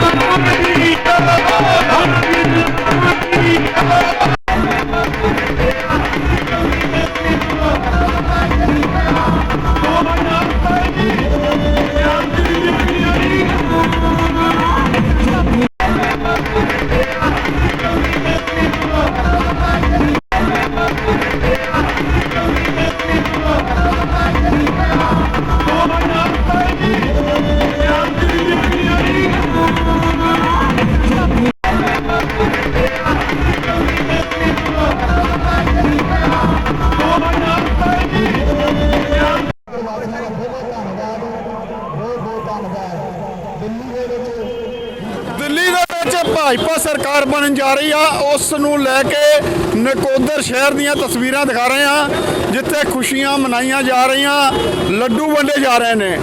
Thank you. Bhajpa ਸਰਕਾਰ ਬਣਨ ਜਾ ਰਹੀ ਆ, ਉਸ ਨੂੰ ਲੈ ਕੇ ਨਕੋਦਰ ਸ਼ਹਿਰ ਦੀਆਂ ਤਸਵੀਰਾਂ ਦਿਖਾ ਰਹੇ ਆ, ਜਿੱਥੇ ਖੁਸ਼ੀਆਂ ਮਨਾਈਆਂ ਜਾ ਰਹੀਆਂ, ਲੱਡੂ ਵੰਡੇ ਜਾ ਰਹੇ ਨੇ।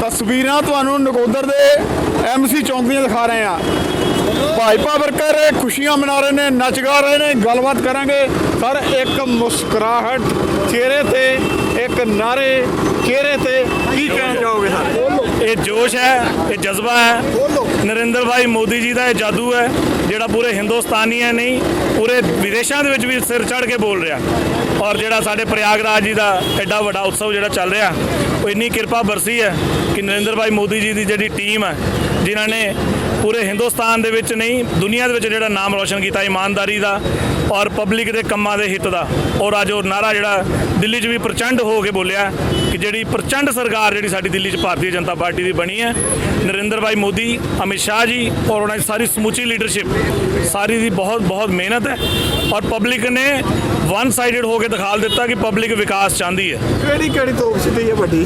ਤਸਵੀਰਾਂ ਤੁਹਾਨੂੰ ਨਕੋਦਰ ਦੇ ਐਮਸੀ ਚੌਂਕ ਦੀਆਂ ਦਿਖਾ ਰਹੇ ਆ। ਭਾਜਪਾ ਵਰਕਰ ਖੁਸ਼ੀਆਂ ਮਨਾ ਰਹੇ ਨੇ, ਨੱਚ ਗਾ ਰਹੇ ਨੇ, ਗੱਲਬਾਤ ਕਰਾਂਗੇ। ਪਰ ਇੱਕ ਮੁਸਕਰਾਹਟ ਚਿਹਰੇ ਤੇ, ਇੱਕ ਨਾਰੇ ਚਿਹਰੇ ਤੇ ਕੀ ਕਹਿਣ ਚਾਹੋਗੇ ਸਰ? ਇਹ ਜੋਸ਼ ਹੈ ਇਹ ਜਜ਼ਬਾ ਹੈ। ਨਰਿੰਦਰ ਭਾਈ ਮੋਦੀ ਜੀ ਦਾ ਇਹ ਜਾਦੂ ਹੈ ਜਿਹੜਾ ਪੂਰੇ ਹਿੰਦੁਸਤਾਨੀ ਹੈ ਨਹੀਂ ਪੂਰੇ ਵਿਦੇਸ਼ਾਂ ਦੇ ਵਿੱਚ ਵੀ ਸਿਰ ਚੜ ਕੇ ਬੋਲ ਰਿਹਾ। ਔਰ ਜਿਹੜਾ ਸਾਡੇ ਪ੍ਰਯਾਗਰਾਜ ਜੀ ਦਾ ਐਡਾ ਵੱਡਾ ਉਤਸਵ ਜਿਹੜਾ ਚੱਲ ਰਿਹਾ ਉਹ ਇੰਨੀ ਕਿਰਪਾ ਬਰਸੀ ਹੈ ਕਿ ਨਰਿੰਦਰ ਭਾਈ ਮੋਦੀ ਜੀ ਦੀ ਜਿਹੜੀ ਟੀਮ ਹੈ ਜਿਨ੍ਹਾਂ ਨੇ ਪੂਰੇ ਹਿੰਦੁਸਤਾਨ ਦੇ ਵਿੱਚ ਨਹੀਂ, ਦੁਨੀਆ ਦੇ ਵਿੱਚ ਜਿਹੜਾ ਨਾਮ ਰੌਸ਼ਨ ਕੀਤਾ ਇਮਾਨਦਾਰੀ ਦਾ ਔਰ ਪਬਲਿਕ ਦੇ ਕੰਮਾਂ ਦੇ ਹਿੱਤ ਦਾ। ਔਰ ਅੱਜ ਉਹ ਨਾਰਾ ਜਿਹੜਾ ਦਿੱਲੀ 'ਚ ਵੀ ਪ੍ਰਚੰਡ ਹੋ ਕੇ ਬੋਲਿਆ ਕਿ ਜਿਹੜੀ ਪ੍ਰਚੰਡ ਸਰਕਾਰ ਜਿਹੜੀ ਸਾਡੀ ਦਿੱਲੀ 'ਚ ਭਾਰਤੀ ਜਨਤਾ ਪਾਰਟੀ ਦੀ ਬਣੀ ਹੈ, ਨਰਿੰਦਰ ਭਾਈ ਮੋਦੀ, ਅਮਿਤ ਸ਼ਾਹ ਜੀ ਔਰ ਉਹਨਾਂ ਦੀ ਸਾਰੀ ਸਮੁੱਚੀ ਲੀਡਰਸ਼ਿਪ ਸਾਰੀ ਦੀ ਬਹੁਤ ਬਹੁਤ ਮਿਹਨਤ ਹੈ ਔਰ ਪਬਲਿਕ ਨੇ ਵਨ ਸਾਈਡਡ ਹੋ ਕੇ ਦਿਖਾ ਦਿੱਤਾ ਕਿ ਪਬਲਿਕ ਵਿਕਾਸ ਚਾਹੁੰਦੀ ਹੈ। ਕਿਹੜੀ ਕਿਹੜੀ ਤੋਪ ਸਿੱਧੀ ਹੈ ਵੱਡੀ?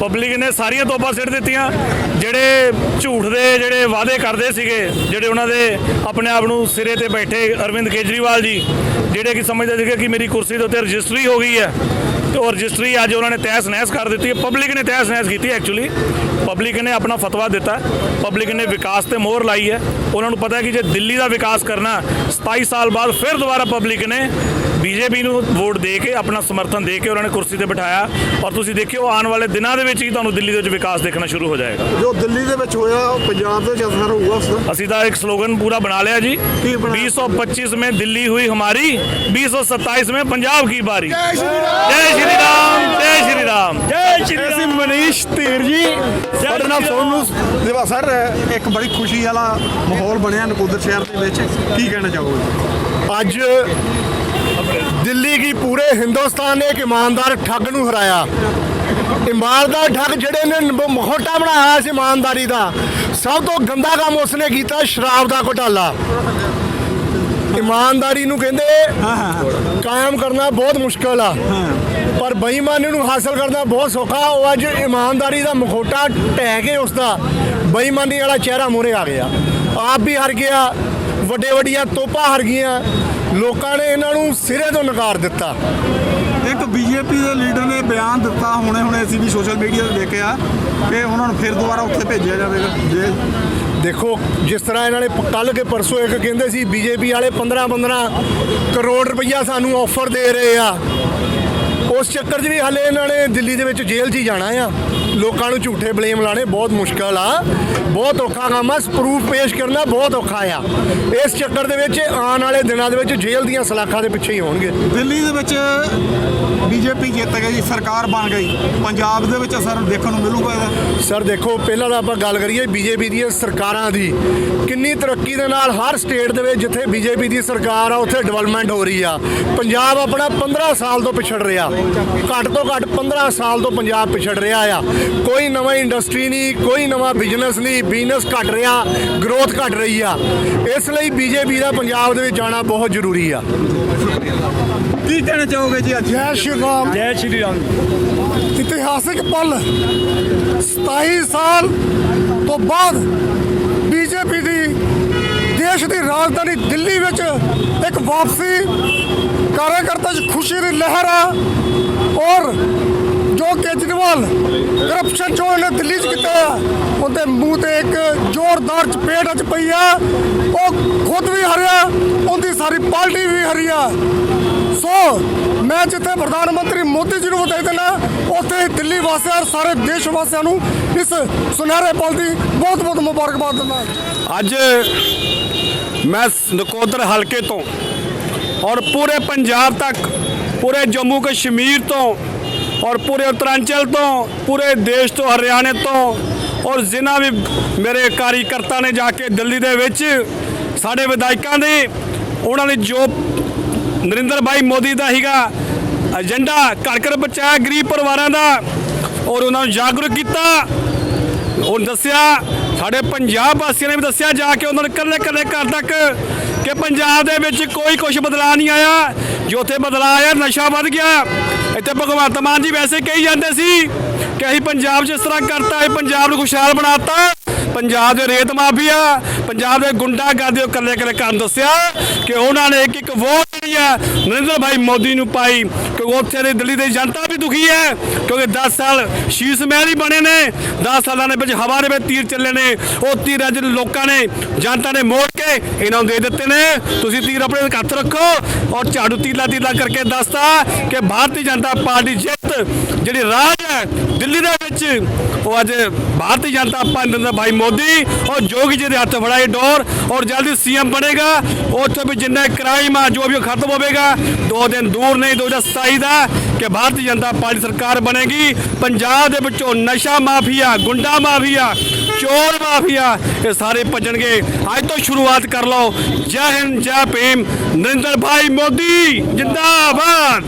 ਪਬਲਿਕ ਨੇ ਸਾਰੀਆਂ ਤੋਪਾਂ ਸਿੱਟ ਦਿੱਤੀਆਂ। ਜਿਹੜੇ ਝੂਠ ਦੇ, ਜਿਹੜੇ ਵਾਅਦੇ ਕਰਦੇ ਸੀਗੇ, ਜਿਹੜੇ ਉਹਨਾਂ ਦੇ ਆਪਣੇ ਆਪ ਨੂੰ ਸਿਰੇ ਤੇ ਬੈਠੇ ਅਰਵਿੰਦ ਕੇਜਰੀਵਾਲ ਜੀ, ਜਿਹੜੇ ਕਿ ਸਮਝਦੇ ਸੀਗੇ ਕਿ ਮੇਰੀ ਕੁਰਸੀ ਦੇ ਉੱਤੇ ਰਜਿਸਟਰੀ ਹੋ ਗਈ ਹੈ। ਤੇ ਉਹ ਰਜਿਸਟਰੀ ਅੱਜ ਉਹਨਾਂ ਨੇ ਤਹਿਸ ਨਹਿਸ ਕਰ ਦਿੱਤੀ ਹੈ। ਪਬਲਿਕ ਨੇ ਤਹਿਸ ਨਹਿਸ ਕੀਤੀ ਐਕਚੁਅਲੀ ਪਬਲਿਕ ਨੇ ਆਪਣਾ ਫਤਵਾ ਦਿੱਤਾ। ਪਬਲਿਕ ਨੇ ਵਿਕਾਸ ਤੇ ਮੋਹਰ ਲਾਈ ਹੈ। ਉਹਨਾਂ ਨੂੰ ਪਤਾ ਹੈ ਕਿ ਜੇ ਦਿੱਲੀ ਦਾ ਵਿਕਾਸ ਕਰਨਾ 27 ਸਾਲ ਬਾਅਦ ਫਿਰ ਦੁਬਾਰਾ ਪਬਲਿਕ ਨੇ ਬੀਜੇਪੀ ਨੂੰ ਵੋਟ ਦੇ ਕੇ ਆਪਣਾ ਸਮਰਥਨ ਦੇ ਕੇ ਉਹਨਾਂ ਨੇ ਕੁਰਸੀ ਤੇ ਬਿਠਾਇਆ ਔਰ ਤੁਸੀਂ ਦੇਖਿਓ ਆਉਣ ਵਾਲੇ ਦਿਨਾਂ ਦੇ ਵਿੱਚ ਹੀ ਤੁਹਾਨੂੰ ਦਿੱਲੀ ਦੇ ਵਿੱਚ ਵਿਕਾਸ ਦੇਖਣਾ ਸ਼ੁਰੂ ਹੋ ਜਾਏਗਾ। ਜੋ ਦਿੱਲੀ ਦੇ ਵਿੱਚ ਹੋਇਆ ਪੰਜਾਬ ਦੇ ਵਿੱਚ ਅਸਰ ਹੋਊਗਾ ਉਸ ਦਾ ਅਸੀਂ ਤਾਂ ਇੱਕ ਸਲੋਗਨ ਪੂਰਾ ਬਣਾ ਲਿਆ ਜੀ। 2025 ਮੇ ਦਿੱਲੀ ਹੋਈ ਹਮਾਰੀ 2027 ਮੇ ਪੰਜਾਬ ਕੀ ਬਾਰੀ। ਜੈ ਸ਼੍ਰੀ ਰਾਮ। ਜੈ ਸ਼੍ਰੀ ਰਾਮ ਜੈ ਸ਼੍ਰੀ ਰਾਮ। ਮਨੀਸ਼ ਧੀਰ ਜੀ ਸਾਡੇ ਨਾਲ ਦੇਵਾ ਸਰ ਇੱਕ ਬੜੀ ਖੁਸ਼ੀ ਵਾਲਾ ਮਾਹੌਲ ਬਣਿਆ ਨਕੋਦਰ ਸ਼ਹਿਰ ਦੇ ਵਿੱਚ। ਕੀ ਕਹਿਣਾ ਚਾਹੋਗੇ? ਅੱਜ ਦਿੱਲੀ ਕੀ ਪੂਰੇ ਹਿੰਦੁਸਤਾਨ ਨੇ ਇੱਕ ਇਮਾਨਦਾਰ ਠੱਗ ਨੂੰ ਹਰਾਇਆ। ਇਮਾਨਦਾਰ ਠੱਗ ਜਿਹੜੇ ਨੇ, ਬ- ਬਣਾਇਆ ਸੀ ਇਮਾਨਦਾਰੀ ਦਾ। ਸਭ ਤੋਂ ਗੰਦਾ ਕੰਮ ਉਸਨੇ ਕੀਤਾ ਸ਼ਰਾਬ ਦਾ ਘੁਟਾਲਾ। ਇਮਾਨਦਾਰੀ ਨੂੰ ਕਹਿੰਦੇ ਕਾਇਮ ਕਰਨਾ ਬਹੁਤ ਮੁਸ਼ਕਲ ਆ। ਪਰ ਬੇਈਮਾਨੀ ਨੂੰ ਹਾਸਲ ਕਰਨਾ ਬਹੁਤ ਸੌਖਾ। ਉਹ ਅੱਜ ਇਮਾਨਦਾਰੀ ਦਾ ਮਖੌਟਾ ਢਹਿ ਕੇ ਉਸ ਦਾ ਬੇਈਮਾਨੀ ਵਾਲਾ ਚਿਹਰਾ ਮੂਹਰੇ ਆ ਗਿਆ। ਆਪ ਵੀ ਹਰ ਗਿਆ। ਵੱਡੇ ਵੱਡੀਆਂ ਤੋਪਾਂ ਹਰ ਗਈਆਂ। ਲੋਕਾਂ ਨੇ ਇਹਨਾਂ ਨੂੰ ਸਿਰੇ ਤੋਂ ਨਕਾਰ ਦਿੱਤਾ। ਇੱਕ ਬੀਜੇਪੀ ਦੇ ਲੀਡਰ ਨੇ ਬਿਆਨ ਦਿੱਤਾ ਹੁਣੇ ਹੁਣੇ ਅਸੀਂ ਵੀ ਸੋਸ਼ਲ ਮੀਡੀਆ ਤੇ ਦੇਖਿਆ ਕਿ ਉਹਨਾਂ ਨੂੰ ਫਿਰ ਦੁਬਾਰਾ ਉੱਥੇ ਭੇਜਿਆ ਜਾਵੇਗਾ ਜੇ ਦੇਖੋ ਜਿਸ ਤਰ੍ਹਾਂ ਇਹਨਾਂ ਨੇ ਕੱਲ ਕੇ ਪਰਸੋਂ ਇੱਕ ਕਹਿੰਦੇ ਸੀ ਬੀਜੇਪੀ ਵਾਲੇ 15 15 ਕਰੋੜ ਰੁਪਈਆ ਸਾਨੂੰ ਆਫਰ ਦੇ ਰਹੇ ਆ। ਉਸ ਚੱਕਰ 'ਚ ਵੀ ਹਲੇ ਇਹਨਾਂ ਨੇ ਦਿੱਲੀ ਦੇ ਵਿੱਚ ਜੇਲ੍ਹ 'ਚ ਹੀ ਜਾਣਾ ਆ। ਲੋਕਾਂ ਨੂੰ ਝੂਠੇ ਬਲੇਮ ਲਾਣੇ ਬਹੁਤ ਮੁਸ਼ਕਲ ਆ। ਬਹੁਤ ਔਖਾ ਕੰਮ ਆ ਪ੍ਰੂਫ ਪੇਸ਼ ਕਰਨਾ ਬਹੁਤ ਔਖਾ ਆ। ਇਸ ਚੱਕਰ ਦੇ ਵਿੱਚ ਆਉਣ ਵਾਲੇ ਦਿਨਾਂ ਦੇ ਵਿੱਚ ਜੇਲ੍ਹ ਦੀਆਂ ਸਲਾਖਾਂ ਦੇ ਪਿੱਛੇ ਹੀ ਹੋਣਗੇ। ਦਿੱਲੀ ਦੇ ਵਿੱਚ ਬੀਜੇਪੀ ਜਿੱਤ ਗਈ ਜੀ ਸਰਕਾਰ ਬਣ ਗਈ। ਪੰਜਾਬ ਦੇ ਵਿੱਚ ਅਸਰ ਦੇਖਣ ਨੂੰ ਮਿਲੂਗਾ ਇਹਦਾ। ਸਰ ਦੇਖੋ ਪਹਿਲਾਂ ਤਾਂ ਆਪਾਂ ਗੱਲ ਕਰੀਏ ਬੀਜੇਪੀ ਦੀਆਂ ਸਰਕਾਰਾਂ ਦੀ। ਕਿੰਨੀ ਤਰੱਕੀ ਦੇ ਨਾਲ ਹਰ ਸਟੇਟ ਦੇ ਵਿੱਚ ਜਿੱਥੇ ਬੀਜੇਪੀ ਦੀ ਸਰਕਾਰ ਆ ਉੱਥੇ ਡਿਵੈਲਪਮੈਂਟ ਹੋ ਰਹੀ ਆ। ਪੰਜਾਬ ਆਪਣਾ 15 ਸਾਲ ਤੋਂ ਪਿਛੜ ਰਿਹਾ। ਘੱਟ ਤੋਂ ਘੱਟ 15 ਸਾਲ ਤੋਂ ਪੰਜਾਬ ਪਿਛੜ ਰਿਹਾ ਆ। ਕੋਈ ਨਵਾਂ ਇੰਡਸਟਰੀ ਨਹੀਂ ਕੋਈ ਨਵਾਂ ਬਿਜ਼ਨਸ ਨਹੀਂ ਦੀ ਬਿਜ਼ਨਸ ਘਟ ਰਿਹਾ ਗਰੋਥ ਘਟ ਰਹੀ ਆ। ਇਸ ਲਈ ਬੀਜੇਪੀ ਦਾ ਪੰਜਾਬ ਦੇ ਵਿੱਚ ਆਣਾ ਬਹੁਤ ਜ਼ਰੂਰੀ ਆ। ਕੀ ਕਹਿਣਾ ਚਾਹੋਗੇ ਜੀ ਅੱਜ? ਜੈ ਸ਼੍ਰੀ ਰਾਮ। ਜੈ ਸ਼੍ਰੀ ਰਾਮ ਇਤਿਹਾਸਿਕ ਪਲ 27 ਸਾਲ ਤੋਂ ਬਾਅਦ ਬੀਜੇਪੀ ਦੀ ਦੇਸ਼ ਦੀ ਰਾਜਧਾਨੀ ਦਿੱਲੀ ਵਿੱਚ ਇੱਕ ਵਾਪਸੀ ਕਾਰਜਕਰਤਾ 'ਚ ਖੁਸ਼ੀ ਦੀ ਲਹਿਰ ਆ ਔਰ ਜੋ ਕੇਜਰੀਵਾਲ ਕਰਪਸ਼ਨ ਜੋ ਇਹਨੇ ਦਿੱਲੀ 'ਚ ਕੀਤਾ। ਆ ਉਹਦੇ ਮੂੰਹ ਤੇ ਇੱਕ ਜ਼ੋਰਦਾਰ ਚਪੇੜ ਅੱਜ ਪਈ ਆ। ਉਹ ਖੁਦ ਵੀ ਹਰਿਆ, ਉਹਦੀ ਸਾਰੀ ਪਾਰਟੀ ਵੀ ਹਰੀ ਆ। ਸੋ ਮੈਂ ਜਿੱਥੇ ਪ੍ਰਧਾਨ ਮੰਤਰੀ ਮੋਦੀ ਜੀ ਨੂੰ ਵਧਾਈ ਦਿੰਦਾ, ਉੱਥੇ ਹੀ ਦਿੱਲੀ ਵਾਸੀਆਂ ਔਰ ਸਾਰੇ ਦੇਸ਼ ਵਾਸੀਆਂ ਨੂੰ ਇਸ ਸੁਨਹਿਰੇ ਪਲ ਦੀ ਬਹੁਤ ਬਹੁਤ ਮੁਬਾਰਕਬਾਦ ਦਿੰਦਾ। ਅੱਜ ਮੈਂ ਨਕੋਦਰ ਹਲਕੇ ਤੋਂ ਔਰ ਪੂਰੇ ਪੰਜਾਬ ਤੱਕ, ਪੂਰੇ ਜੰਮੂ ਕਸ਼ਮੀਰ ਤੋਂ ਔਰ ਪੂਰੇ ਉਤਰਾਂਚਲ ਤੋਂ, ਪੂਰੇ ਦੇਸ਼ ਤੋਂ, ਹਰਿਆਣੇ ਤੋਂ ਔਰ ਜਿਨ੍ਹਾਂ ਵੀ ਮੇਰੇ ਕਾਰੀਕਰਤਾ ਨੇ ਜਾ ਕੇ ਦਿੱਲੀ ਦੇ ਵਿੱਚ ਸਾਡੇ ਵਿਧਾਇਕਾਂ ਦੇ, ਉਹਨਾਂ ਨੇ ਜੋ ਨਰਿੰਦਰ ਭਾਈ ਮੋਦੀ ਦਾ ਹੀਗਾ ਏਜੰਡਾ ਘਰ ਘਰ ਪਹੁੰਚਾਇਆ ਗਰੀਬ ਪਰਿਵਾਰਾਂ ਦਾ ਔਰ ਉਹਨਾਂ ਨੂੰ ਜਾਗਰੂਕ ਕੀਤਾ। ਉਹ ਦੱਸਿਆ, ਸਾਡੇ ਪੰਜਾਬ ਵਾਸੀਆਂ ਨੇ ਵੀ ਦੱਸਿਆ ਜਾ ਕੇ ਉਹਨਾਂ ਨੇ ਕੱਲੇ ਕੱਲੇ ਘਰ ਤੱਕ ਕਿ ਪੰਜਾਬ ਦੇ ਵਿੱਚ ਕੋਈ ਕੁਝ ਬਦਲਾਅ ਨਹੀਂ ਆਇਆ। ਜੋ ਉੱਥੇ ਬਦਲਾਅ ਆਇਆ, ਨਸ਼ਾ ਵੱਧ ਗਿਆ। ਇੱਥੇ ਭਗਵੰਤ ਮਾਨ ਜੀ ਵੈਸੇ ਕਹੀ ਜਾਂਦੇ ਸੀ ਕਿ ਅਸੀਂ ਪੰਜਾਬ 'ਚ ਇਸ ਤਰ੍ਹਾਂ ਕਰਤਾ ਹੈ ਪੰਜਾਬ ਨੂੰ ਖੁਸ਼ਹਾਲ ਬਣਾਤਾ। ਪੰਜਾਬ ਦੇ ਰੇਤ ਮਾਫੀਆ, ਪੰਜਾਬ ਦੇ ਗੁੰਡਾ ਉਹ ਕੱਲੇ ਕੱਲੇ ਕੰਮ ਦੱਸਿਆ ਕਿ ਉਹਨਾਂ ਨੇ ਇੱਕ ਇੱਕ ਵੋਟ ਜਿਹੜੀ ਆ ਨਰਿੰਦਰ ਭਾਈ ਮੋਦੀ ਨੂੰ ਪਾਈ ਕਿਉਂਕਿ ਉੱਥੇ ਦੀ ਦਿੱਲੀ ਦੀ ਜਨਤਾ ਵੀ ਦੁਖੀ ਹੈ ਕਿਉਂਕਿ 10 ਸਾਲ ਸ਼ੀਸ਼ ਮਹਿਲ ਹੀ ਬਣੇ ਨੇ 10 ਸਾਲਾਂ ਦੇ ਵਿੱਚ ਹਵਾ ਦੇ ਵਿੱਚ ਤੀਰ ਚੱਲੇ ਨੇ, ਉਹ ਤੀਰਾਂ ਅੱਜ ਲੋਕਾਂ ਨੇ, ਜਨਤਾ ਨੇ ਮੋੜ ਇਹਨਾਂ ਨੂੰ ਦੇ ਦਿੱਤੇ ਨੇ। ਤੁਸੀਂ ਤੀਰ ਆਪਣੇ ਹੱਥ ਰੱਖੋ ਔਰ ਝਾੜੂ ਤੀਲਾ ਤੀਲਾ ਕਰਕੇ ਦੱਸਤਾ ਕਿ ਭਾਰਤੀ ਜਨਤਾ ਪਾਰਟੀ ਜਿੱਤ, ਜਿਹੜੀ ਰਾਜ ਹੈ ਦਿੱਲੀ ਦੇ ਵਿੱਚ, ਉਹ ਅੱਜ ਭਾਰਤੀ ਜਨਤਾ ਪਾਰਟੀ ਨਰਿੰਦਰ ਭਾਈ ਮੋਦੀ ਔਰ ਜੋਗੀ ਜੀ ਦੇ ਹੱਥ ਫੜਾਈ ਡੋਰ ਔਰ ਜਲਦੀ ਸੀਐਮ ਬਣੇਗਾ। ਉੱਥੇ ਵੀ ਜਿੰਨਾ ਕ੍ਰਾਈਮ ਆ, ਜੋ ਵੀ ਖਤਮ ਹੋਵੇਗਾ, ਦੋ ਦਿਨ ਦੂਰ ਨਹੀਂ 2027 ਦਾ ਕਿ ਭਾਰਤੀ ਜਨਤਾ ਪਾਰਟੀ ਸਰਕਾਰ ਬਣੇਗੀ। ਪੰਜਾਬ ਦੇ ਵਿੱਚੋਂ ਨਸ਼ਾ ਮਾਫੀਆ, ਗੁੰਡਾ ਮਾਫੀਆ ਚੋਰ ਮਾਫੀਆ, ਇਹ ਸਾਰੇ ਭੱਜਣਗੇ। ਅੱਜ ਤੋਂ ਸ਼ੁਰੂਆਤ ਕਰ ਲਓ। ਜੈ ਹਿੰਦ, ਜੈ ਭੀਮ। ਨਰਿੰਦਰ ਭਾਈ ਮੋਦੀ, ਜਿੰਦਾਬਾਦ।